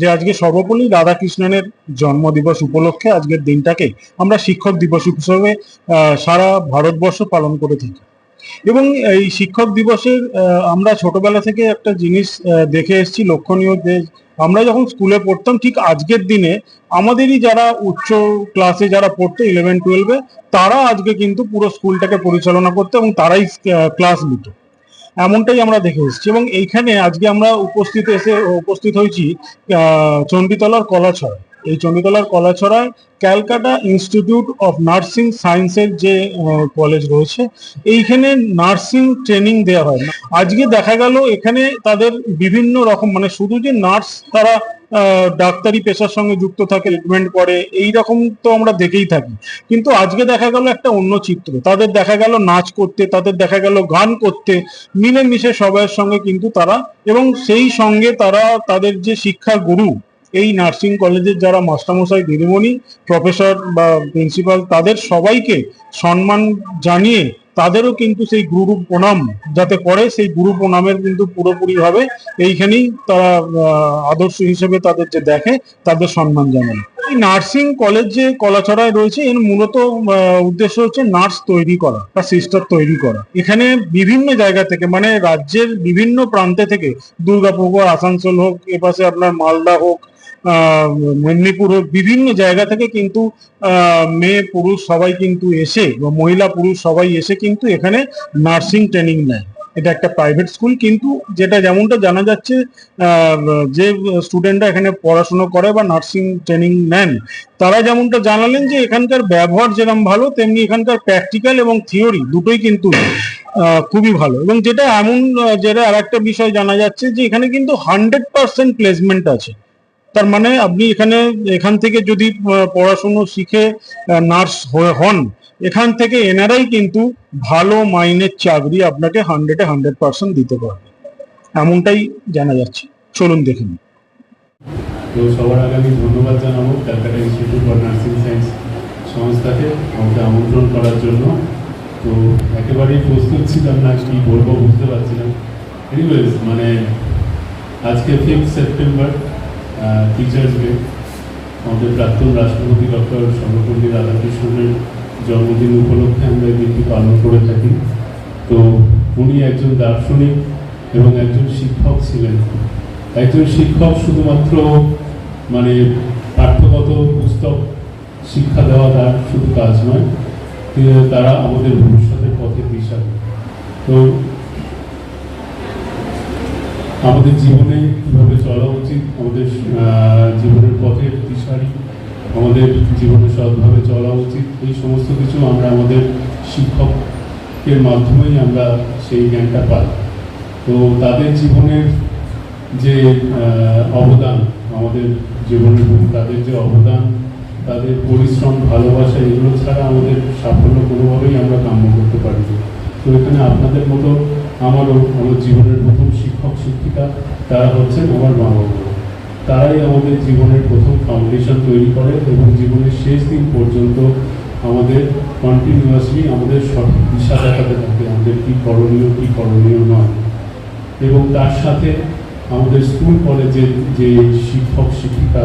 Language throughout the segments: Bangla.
যে আজকে সর্বপল্লী রাধাকৃষ্ণনের জন্মদিবস উপলক্ষে আজকের দিনটাকে আমরা শিক্ষক দিবস হিসেবে সারা ভারতবর্ষ পালন করে থাকি। এবং এই শিক্ষক দিবসের আমরা ছোটবেলা থেকে একটা জিনিস দেখে এসেছি, লক্ষণীয় যে আমরা যখন স্কুলে পড়তাম, ঠিক আজকের দিনে আমাদেরই যারা উচ্চ ক্লাসে যারা পড়তো ইলেভেন টুয়েলভে তারা আজকে কিন্তু পুরো স্কুলটাকে পরিচালনা করতো এবং তারাই ক্লাস নিত। এমনটাই আমরা দেখে এসেছি এবং এইখানে আজকে আমরা উপস্থিত এসে উপস্থিত হয়েছি চণ্ডীতলার কলাছড়া এই চণ্ডীতলার কলাছড়ায় ক্যালকাটা ইনস্টিটিউট অফ নার্সিং সায়েন্সের যে কলেজ রয়েছে, এইখানে নার্সিং ট্রেনিং দেওয়া হয়। আজকে দেখা গেল এখানে তাদের বিভিন্ন রকম মানে শুধু যে নার্স তারা ডাক্তারি পেশার সঙ্গে যুক্ত থাকে ট্রিটমেন্ট করে এই রকম তো আমরা দেখেই থাকি। কিন্তু আজকে দেখা গেল একটা অন্য চিত্র। তাদের দেখা গেল নাচ করতে, তাদের দেখা গেল গান করতে, মিলেমিশে সবাইয়ের সঙ্গে কিন্তু তারা, এবং সেই সঙ্গে তারা তাদের যে শিক্ষা গুরু, এই নার্সিং কলেজের যারা মাস্টারমশাই, দিদিমণি, প্রফেসর বা প্রিন্সিপাল, তাদের সবাইকে সম্মান জানিয়ে তাদেরও কিন্তু সেই গুরু প্রণাম যাতে করে, সেই গুরু প্রণামের কিন্তু পুরোপুরি ভাবে এইখানেই তারা আদর্শ হিসেবে তাদের যে দেখে, তাদের সম্মান জানানো এই নার্সিং কলেজ যে কলাছড়ায় রয়েছে, এর মূলত উদ্দেশ্য হচ্ছে নার্স তৈরি করা বা সিস্টার তৈরি করা। এখানে বিভিন্ন জায়গা থেকে মানে রাজ্যের বিভিন্ন প্রান্তে থেকে, দুর্গাপুর আসানসোল হোক, এপাশে আপনার মালদা হোক মেদিনীপুর বিভিন্ন জায়গা থেকে কিন্তু মেয়ে পুরুষ সবাই কিন্তু এসে বা মহিলা পুরুষ সবাই এসে কিন্তু এখানে নার্সিং ট্রেনিং নেয়। এটা একটা প্রাইভেট স্কুল, কিন্তু যেটা যেমনটা জানা যাচ্ছে যে স্টুডেন্টরা এখানে পড়াশোনা করে বা নার্সিং ট্রেনিং নেন, তারা যেমনটা জানালেন যে এখানকার ব্যবহার যেরকম ভালো, তেমনি এখানকার প্র্যাকটিক্যাল এবং থিওরি দুটোই কিন্তু খুবই ভালো। এবং যেটা এমন যেটা আর একটা বিষয় জানা যাচ্ছে যে এখানে কিন্তু হান্ড্রেড পার্সেন্ট প্লেসমেন্ট আছে। তার মানে আপনি এখানে, এখান থেকে যদি পড়াশুনো শিখে নার্স হন, এখান থেকে এনারাই কিন্তু ভালো মাইনের চাকরি আপনাকে হান্ড্রেডে হান্ড্রেড পার্সেন্ট দিতে পারবে। এমনটাই জানা যাচ্ছে। চলুন দেখে নিন তো সবার আগে আমি ধন্যবাদ জানাব Calcutta Institute for Nursing Science সংস্থাকে আমাকে আমন্ত্রণ করার জন্য। তো একেবারেই প্রস্তুত ছিলাম না, কি বলব বুঝতে পারছিলাম এনিওয়েজ মানে আজকে ফিফথ সেপ্টেম্বর টিচার্স ডে আমাদের প্রাক্তন রাষ্ট্রপতি ডক্টর সর্বপল্লী রাধাকৃষ্ণনের জন্মদিন উপলক্ষে আমরা এই দিনটি পালন করে থাকি। তো উনি একজন দার্শনিক এবং একজন শিক্ষক ছিলেন। একজন শিক্ষক শুধুমাত্র মানে পাঠ্যগত পুস্তক শিক্ষা দেওয়া তার শুধু কাজ নয় তারা আমাদের ভবিষ্যতের পথে দিশা তো আমাদের জীবনে কীভাবে চলা উচিত, আমাদের জীবনের পথের দিশারি, আমাদের জীবনে সৎভাবে চলা উচিত, এই সমস্ত কিছু আমরা আমাদের শিক্ষকের মাধ্যমেই আমরা সেই জ্ঞানটা পাই। তো তাদের জীবনের যে অবদান, আমাদের জীবনের তাদের যে অবদান, তাদের পরিশ্রম, ভালোবাসা, এগুলো ছাড়া আমাদের সাফল্য কোনোভাবেই আমরা কাম্য করতে পারি তো এখানে আপনাদের মতো আমারও আমার জীবনের প্রথম শিক্ষক তারা হচ্ছেন আমার মা বাবা তারাই আমাদের জীবনের প্রথম ফাউন্ডেশন তৈরি করে এবং জীবনের শেষ দিন পর্যন্ত আমাদের কন্টিনিউয়াসলি আমাদের সঠিক দিশা দেখাতে থাকে, আমাদের কী করণীয় কী করণীয় নয়। এবং তার সাথে আমাদের স্কুল কলেজের যে শিক্ষক, শিক্ষিকা,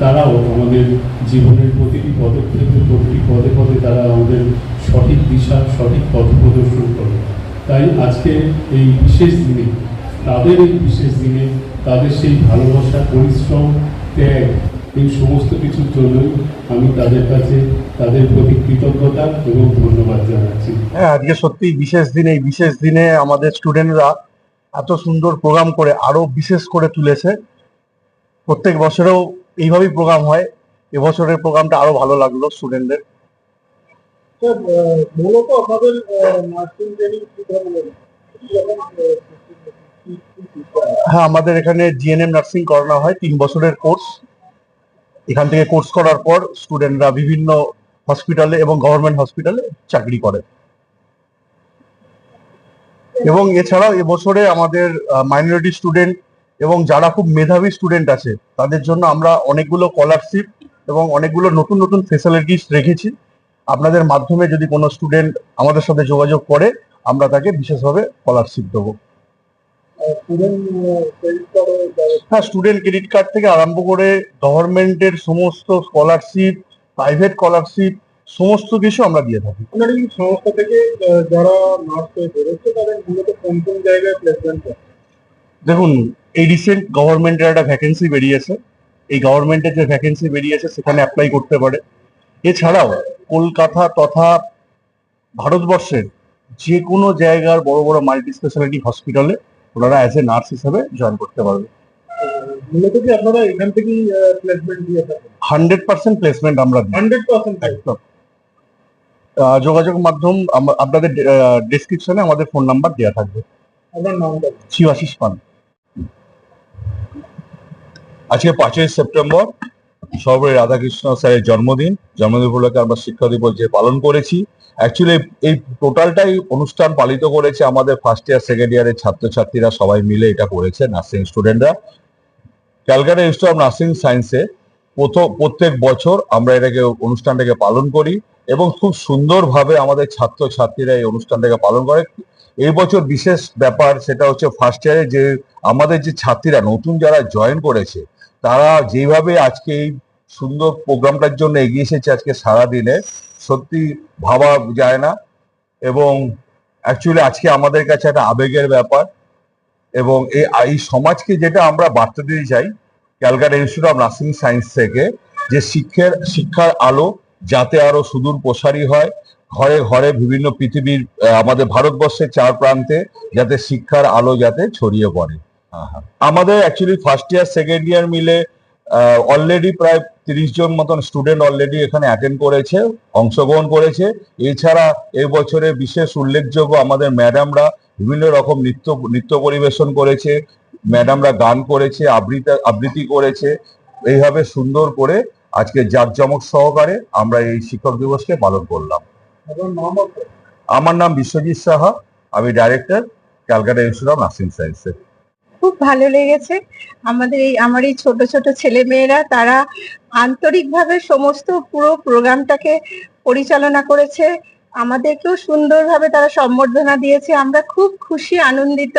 তারাও আমাদের জীবনের প্রতিটি পদক্ষেপে, প্রতিটি পদে পদে তারা আমাদের সঠিক দিশা, সঠিক পথ প্রদর্শন করে। তাই আজকে এই বিশেষ দিনে তাদের এই বিশেষ দিনে তাদের সেই ভালোবাসা পরিশ্রম ত্যাগ এই সমস্ত কিছুর জন্যই আমি তাদের কাছে তাদের প্রতি কৃতজ্ঞতা এবং ধন্যবাদ জানাচ্ছি। হ্যাঁ আজকে সত্যি বিশেষ দিনে এই বিশেষ দিনে আমাদের স্টুডেন্টরা এত সুন্দর প্রোগ্রাম করে আরও বিশেষ করে তুলেছে। প্রত্যেক বছরেও এইভাবেই প্রোগ্রাম হয়। এবছরের প্রোগ্রামটা আরও ভালো লাগল স্টুডেন্টদের। মূলত আপনাদের নার্সিং ট্রেনিং কি ধরনের হ্যাঁ আমাদের এখানে জিএনএম নার্সিং করানো হয়, তিন বছরের কোর্স এখান থেকে কোর্স করার পর স্টুডেন্টরা বিভিন্ন হসপিটালে এবং গভর্নমেন্ট হসপিটালে চাকরি করে। এবং এছাড়াও এবছরে আমাদের মাইনরিটি স্টুডেন্ট এবং যারা খুব মেধাবী স্টুডেন্ট আছে, তাদের জন্য আমরা অনেকগুলো স্কলারশিপ এবং অনেকগুলো নতুন নতুন ফেসিলিটিস রেখেছি। আপনাদের মাধ্যমে যদি কোনো স্টুডেন্ট আমাদের সাথে যোগাযোগ করে, আমরা তাকে বিশেষভাবে স্কলারশিপ দেবো। হ্যাঁ স্টুডেন্ট ক্রেডিট কার্ড থেকে আরম্ভ করে গভর্নমেন্টের সমস্ত স্কলারশিপ প্রাইভেট স্কলারশিপ সমস্ত কিছু আমরা দিয়ে থাকি। আপনার এই সংস্থা থেকে যারা নার্স হয়ে বেরোচ্ছে তাদের মূলত কোন কোন জায়গায় প্লেসমেন্ট দেখুন এই রিসেন্ট গভর্নমেন্টের একটা ভ্যাকেন্সি বেরিয়েছে। এই গভর্নমেন্টের যে ভ্যাকেন্সি বেরিয়েছে সেখানে অ্যাপ্লাই করতে পারে। এছাড়াও কলকাতা তথা ভারতবর্ষের যে কোনো জায়গার বড় বড় মাল্টি স্পেশালিটি হসপিটালে ওনারা অ্যাজ এ নার্স হিসাবে জয়েন করতে পারবে। মূলত কি আপনারা এখান থেকেই প্লেসমেন্ট দিয়ে থাকেন? হান্ড্রেড পার্সেন্ট প্লেসমেন্ট আমরা হান্ড্রেড পার্সেন্ট একদম। যোগাযোগ মাধ্যম আপনাদের ডিসক্রিপশনে আমাদের ফোন নাম্বার দেওয়া থাকবে। শিবাশিস পান। আজকে পাঁচই সেপ্টেম্বর। সর্বপরি রাধাকৃষ্ণ স্যারের জন্মদিন। জন্মদিন উপলক্ষে আমরা শিক্ষা দিবস যে পালন করেছি। অ্যাকচুয়ালি এই টোটালটাই অনুষ্ঠান পালিত করেছে আমাদের ফার্স্ট ইয়ার সেকেন্ড ইয়ারের ছাত্রছাত্রীরা সবাই মিলে এটা করেছে নার্সিং স্টুডেন্টরা ক্যালকাটা ইনস্টিটিউট অফ নার্সিং সায়েন্সে প্রথম, প্রত্যেক বছর আমরা এটাকে, অনুষ্ঠানটাকে পালন করি এবং খুব সুন্দরভাবে আমাদের ছাত্রছাত্রীরা এই অনুষ্ঠানটাকে পালন করে। এই বছর বিশেষ ব্যাপার সেটা হচ্ছে ফার্স্ট ইয়ারে যে আমাদের যে ছাত্রীরা, নতুন যারা জয়েন করেছে তারা যেভাবে আজকে এই সুন্দর প্রোগ্রামটার জন্য এগিয়ে এসেছে আজকে সারা দিনে সত্যি ভাবা যায় না। এবং অ্যাকচুয়ালি আজকে আমাদের কাছে একটা আবেগের ব্যাপার এবং এই এই সমাজকে যেটা আমরা বার্তা দিতে চাই, Calcutta Institute of Nursing Science থেকে যে শিক্ষার শিক্ষার আলো যাতে আরও সুদূর প্রসারী হয়, ঘরে ঘরে বিভিন্ন পৃথিবীর আমাদের ভারতবর্ষের চার প্রান্তে যাতে শিক্ষার আলো যাতে ছড়িয়ে পড়ে। আমাদের actually first year second year মিলে অলরেডি প্রায় তিরিশ জন মতন স্টুডেন্ট অলরেডি এখানে অ্যাটেন্ড করেছে অংশগ্রহণ করেছে। এছাড়া এই বছরে বিশেষ উল্লেখযোগ্য আমাদের ম্যাডামরা বিভিন্ন রকম নৃত্য নৃত্য পরিবেশন করেছে। ম্যাডামরা গান করেছে আবৃত্তি আবৃত্তি করেছে। এইভাবে সুন্দর করে আজকে জাঁকজমক সহকারে আমরা এই শিক্ষক দিবসকে পালন করলাম। আমার নাম বিশ্বজিৎ সাহা আমি director Calcutta Institute of Nursing সায়েন্সের খুব ভালো লেগেছে। আমাদের এই আমার এই ছোট ছোট ছেলে মেয়েরা তারা আন্তরিকভাবে সমস্ত পুরো প্রোগ্রামটাকে পরিচালনা করেছে। আমাদেরকেও সুন্দরভাবে তারা সম্বর্ধনা দিয়েছে। আমরা খুব খুশি আনন্দিত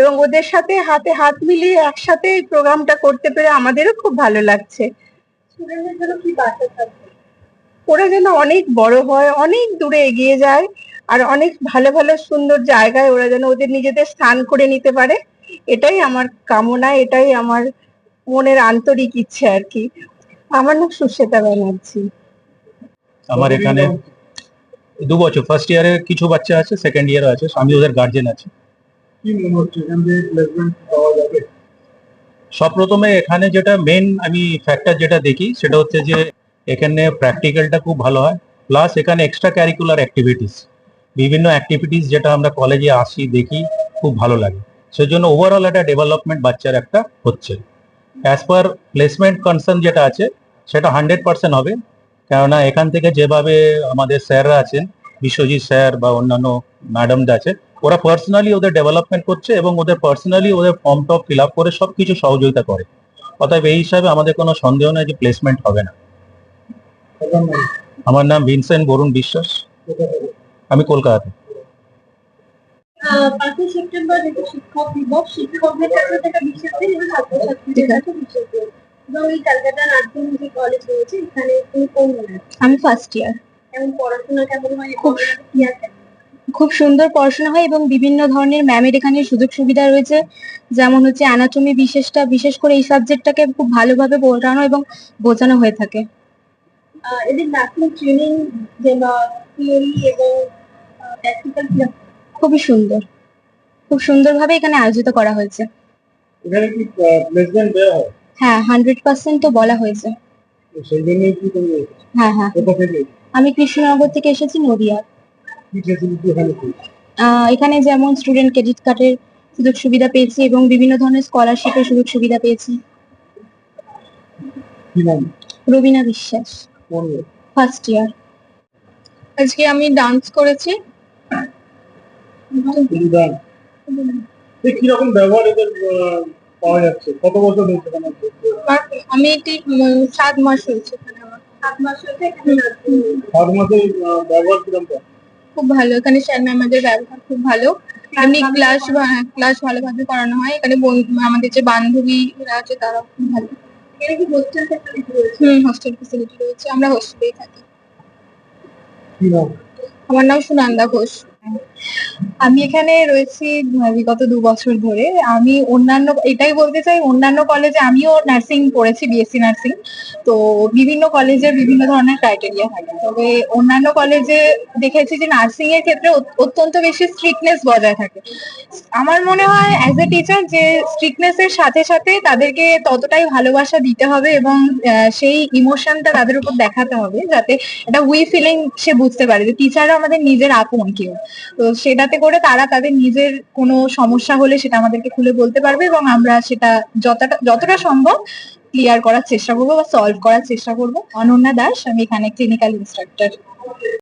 এবং ওদের সাথে হাতে হাত মিলিয়ে একসাথে এই প্রোগ্রামটা করতে পেরে আমাদেরও খুব ভালো লাগছে। ওরা যেন অনেক বড় হয় অনেক দূরে এগিয়ে যায় আর অনেক ভালো ভালো সুন্দর জায়গায় ওরা যেন ওদের নিজেদের স্থান করে নিতে পারে। এটাই আমার কামনা এটাই আমার মনের আন্তরিক ইচ্ছে আর কি। আমার নাম সুশ্বেতা ব্যানার্জি। আমার এখানে দু বছর ফার্স্ট ইয়ারে কিছু বাচ্চা আছে সেকেন্ড ইয়ারও আছে আমি ওদের গার্জেন আছি। কি মনে হচ্ছে এখান থেকে প্লেসমেন্ট পাওয়া যাবে? সব প্রথমে এখানে যেটা মেন আমি ফ্যাক্টর যেটা দেখি সেটা হচ্ছে যে এখানে প্র্যাকটিক্যালটা খুব ভালো হয় প্লাস এখানে এক্সট্রা ক্যারিকুলার অ্যাক্টিভিটিস বিভিন্ন অ্যাক্টিভিটিস যেটা আমরা কলেজে আসি দেখি খুব ভালো লাগে। সেজন্য ওভারঅল একটা ডেভেলপমেন্ট বাচ্চার একটা হচ্ছে। অ্যাজ পার প্লেসমেন্ট কনসার্ন যেটা আছে সেটা হান্ড্রেড পার্সেন্ট হবে। কেননা এখান থেকে যেভাবে আমাদের স্যাররা আছেন বিশ্বজিৎ স্যার বা অন্যান্য ম্যাডামরা আছে ওরা পার্সোনালি ওদের ডেভেলপমেন্ট করছে এবং ওদের পার্সোনালি ওদের ফর্ম টপ ফিল আপ করে সব কিছু সহযোগিতা করে। অতএব এই হিসাবে আমাদের কোনো সন্দেহ নেই যে প্লেসমেন্ট হবে না। আমার নাম ভিনসেন্ট বরুণ বিশ্বাস। আমি কলকাতাতে। পাঁচই সেপ্টেম্বর যেটা শিক্ষক দিবস শিক্ষকদের কাছে থেকে বিশেষ দিন এবং ছাত্রছাত্রীদের কাছে বিশেষ দিন এবং এই ক্যালকাটা নার্সিং যে কলেজ রয়েছে এখানে তুমি কোন আমি ফার্স্ট ইয়ার এবং পড়াশোনা কেমন হয় খুব খুব সুন্দর পড়াশোনা হয় এবং বিভিন্ন ধরনের ম্যামের এখানে সুযোগ সুবিধা রয়েছে। যেমন হচ্ছে অ্যানাটমি বিশেষটা বিশেষ করে এই সাবজেক্টটাকে খুব ভালোভাবে পড়ানো এবং বোঝানো হয়ে থাকে। এদের নার্সিং ট্রেনিং যে থিওরি এবং প্র্যাকটিক্যাল খুবই সুন্দর। খুব সুন্দরভাবে এখানে আয়োজিত করা হয়েছে। এখানে কি প্লেসমেন্ট দেওয়া হয়? হ্যাঁ হান্ড্রেড পার্সেন্ট তো বলা হয়েছে। সেই জন্যই কি তুমি হ্যাঁ হ্যাঁ। আমি কৃষ্ণনগর থেকে এসেছি নদিয়া। এখানে আহ, এখানে যেমন স্টুডেন্ট ক্রেডিট কার্ডের সুযোগ সুবিধা পেয়েছি এবং বিভিন্ন ধরনের স্কলারশিপের সুযোগ সুবিধা পেয়েছি। রবিনা বিশ্বাস। ফার্স্ট ইয়ার আজকে আমি ডান্স করেছি। কীরকম ব্যবহার এদের পাওয়া যাচ্ছে? কত বছর হয়েছে এখানে আমি ঠিক উম, সাত মাস হয়েছে সাত মাস হয়েছে সাত মাসে ব্যবহার কীরকম খুব ভালো। এখানে স্যার ম্যামদের ব্যবহার খুব ভালো। এমনি ক্লাস ক্লাস ভালোভাবে করানো হয়। এখানে আমাদের যে বান্ধবীরা আছে তারাও খুব ভালো। এখানে কি হোস্টেল ফ্যাসিলিটি রয়েছে? হুম হস্টেল ফেসিলিটি রয়েছে। আমরা হোস্টেলেই থাকি। আমার নাম সুনন্দা ঘোষ। আমি এখানে রয়েছি বিগত দু বছর ধরে। আমি অন্যান্য, এটাই বলতে চাই, অন্যান্য কলেজে আমিও নার্সিং পড়েছি বিএসসি নার্সিং তো বিভিন্ন কলেজের বিভিন্ন ধরনের ক্রাইটেরিয়া থাকে। তবে অন্যান্য কলেজে দেখেছি যে নার্সিং এর ক্ষেত্রে অত্যন্ত বেশি স্ট্রিক্টনেস বজায় থাকে। আমার মনে হয় অ্যাজ এ টিচার যে স্ট্রিক্টনেস এর সাথে সাথে তাদেরকে ততটাই ভালোবাসা দিতে হবে এবং সেই ইমোশনটা তাদের উপর দেখাতে হবে, যাতে একটা উই ফিলিং সে বুঝতে পারে যে টিচাররা আমাদের নিজের আপন কেউ। তো সেটাতে করে তারা তাদের নিজের কোনো সমস্যা হলে সেটা আমাদেরকে খুলে বলতে পারবে এবং আমরা সেটা যতটা যতটা সম্ভব ক্লিয়ার করার চেষ্টা করব বা সলভ করার চেষ্টা করব। অনন্যা দাস, আমি এখানে ক্লিনিক্যাল ইনস্ট্রাক্টর